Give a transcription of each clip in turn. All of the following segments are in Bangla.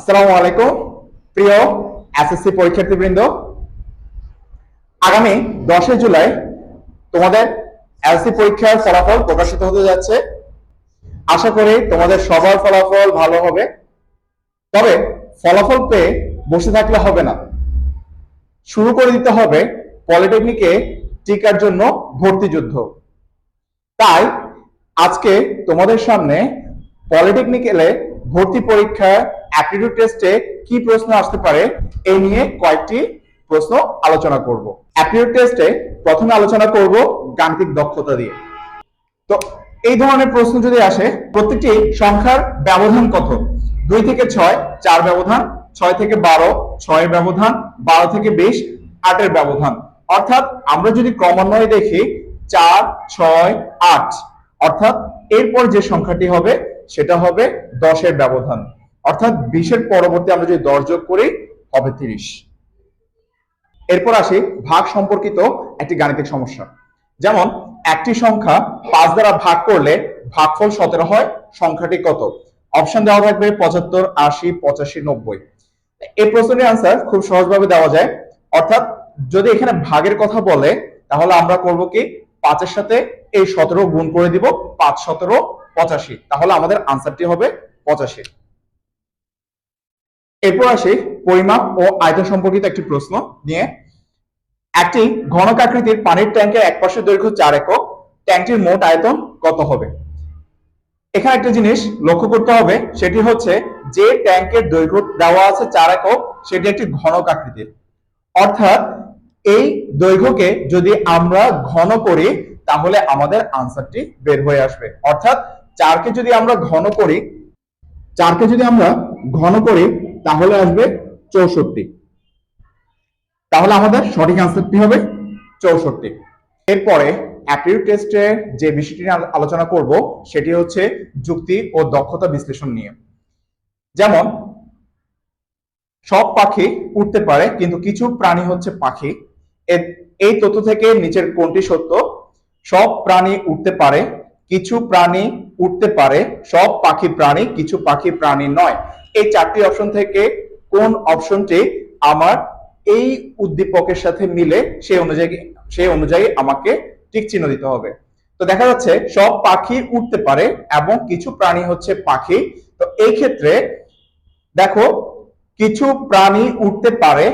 আসসালামু আলাইকুম। প্রিয় এসএসসি পরীক্ষার্থীবৃন্দ, আগামী দশই জুলাই তোমাদের এসএসসি পরীক্ষার ফলাফল প্রকাশিত হতে যাচ্ছে। আশা করি তোমাদের সবার ফলাফল ভালো হবে। তবে ফলাফল পেয়ে বসে থাকলে হবে না। শুরু করে দিতে হবে পলিটেকনিকে টিকার জন্য ভর্তি যুদ্ধ। তাই আজকে তোমাদের সামনে পলিটেকনিক্যালে ভর্তি পরীক্ষা অ্যাপটিটিউড টেস্টে কি প্রশ্ন আসতে পারে এই নিয়ে কয়েকটি প্রশ্ন আলোচনা করব। অ্যাপটিটিউড টেস্টে প্রথমে আলোচনা করব গাণিতিক দক্ষতা দিয়ে। তো এই ধরনের প্রশ্ন যদি আসে, প্রত্যেকটি সংখ্যার ব্যবধান কত? দুই থেকে ছয়, চার ব্যবধান, ছয় থেকে বারো, ছয়ের ব্যবধান, বারো থেকে বিশ, আটের ব্যবধান। অর্থাৎ আমরা যদি ক্রমান্বয়ে দেখি, চার, ছয়, আট, অর্থাৎ এরপর যে সংখ্যাটি হবে, সেটা হবে দশের ব্যবধান। অর্থাৎ বিশের পরবর্তী আমরা যদি দশ যোগ করি, হবে তিরিশ। এরপর আসি ভাগ সম্পর্কিত একটি গাণিতিক সমস্যা। যেমন, একটি সংখ্যা পাঁচ দ্বারা ভাগ করলে ভাগফল সতেরো হয়, সংখ্যাটি কত? অপশন দেওয়া থাকবে পঁচাত্তর, আশি, পঁচাশি, নব্বই। এই প্রশ্নের আনসার খুব সহজভাবে দেওয়া যায়। অর্থাৎ যদি এখানে ভাগের কথা বলে, তাহলে আমরা করব কি? পাঁচের সাথে এই সতেরো গুণ করে দিব, পাঁচ সতেরো, পঁচাশি। তাহলে আমাদের আনসারটি হবে পঁচাশি। এরপর আসি পরিমাপ ও আয়তন সম্পর্কিত একটি প্রশ্ন নিয়ে। একটি ঘনকাকৃতির পানির ট্যাঙ্কের এক পাশের দৈর্ঘ্য চার একক ট্যাঙ্কটির মোট আয়তন কত হবে? এখানে একটা জিনিস লক্ষ্য করতে হবে, সেটি হচ্ছে যে ট্যাঙ্কের দৈর্ঘ্য দেওয়া আছে চার একক, সেটি একটি ঘনকাকৃতির। অর্থাৎ এই দৈর্ঘ্যকে যদি আমরা ঘন করি, তাহলে আমাদের আনসারটি বের হয়ে আসবে। অর্থাৎ চারকে যদি আমরা ঘন করি, চারকে যদি আমরা ঘন করি তাহলে আসবে চৌষট্টি। তাহলে আমাদের সঠিক আনসারটি হবে? চৌষট্টি। এরপরে অ্যাপটিটিউড টেস্টে যে বিষয়টি নিয়ে আলোচনা করব, সেটি হচ্ছে যুক্তি ও দক্ষতা বিশ্লেষণ নিয়ে। যেমন, সব পাখি উঠতে পারে, কিন্তু কিছু প্রাণী হচ্ছে পাখি। এই তথ্য থেকে নিচের কোনটি সত্য? সব প্রাণী উঠতে পারে, কিছু প্রাণী উঠতে পারে, সব পাখি প্রাণী, কিছু পাখি প্রাণী নয়। এই চারটি অপশন থেকে কোন অপশনটি আমার এই উদ্দীপকের সাথে মিলে সেই অনুযায়ী সেই অনুযায়ী আমাকে টিক চিহ্ন দিতে হবে। তো দেখা যাচ্ছে সব পাখি উঠতে পারে এবং কিছু প্রাণী হচ্ছে পাখি। তো এই ক্ষেত্রে দেখো, কিছু প্রাণী উঠতে পারে।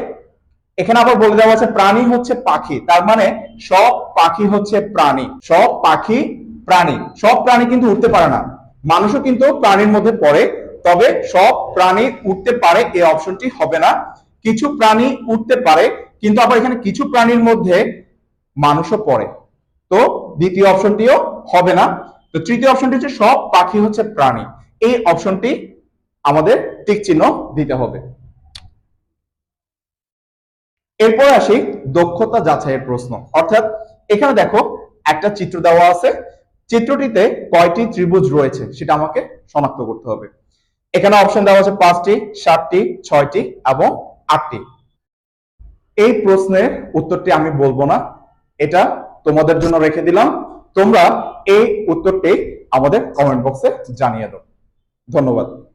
এখানে আবার বলে দেওয়া আছে প্রাণী হচ্ছে পাখি। তার মানে সব পাখি হচ্ছে প্রাণী। সব পাখি প্রাণী। সব প্রাণী কিন্তু উঠতে পারে না। মানুষও কিন্তু প্রাণীর মধ্যে পড়ে। তবে সব প্রাণী উঠতে পারে, এই অপশনটি হবে না। কিছু প্রাণী উঠতে পারে, কিন্তু আবার এখানে কিছু প্রাণীর মধ্যে মানুষও পড়ে। তো দ্বিতীয় অপশনটিও হবে না। তো তৃতীয় অপশনটি হচ্ছে সব পাখি হচ্ছে প্রাণী। এই অপশনটি আমাদের টিক চিহ্ন দিতে হবে। এরপর আসি দক্ষতা যাচাইয়ের প্রশ্ন। অর্থাৎ এখানে দেখো, একটা চিত্র দেওয়া আছে। চিত্রটিতে কয়টি ত্রিভুজ রয়েছে সেটা আমাকে শনাক্ত করতে হবে। এখানে অপশন দেওয়া আছে পাঁচটি, সাতটি, ছয়টি এবং আটটি। এই প্রশ্নের উত্তরটি আমি বলব না। এটা তোমাদের জন্য রেখে দিলাম। তোমরা এই উত্তরটি আমাদের কমেন্ট বক্সে জানিয়ে দাও। ধন্যবাদ।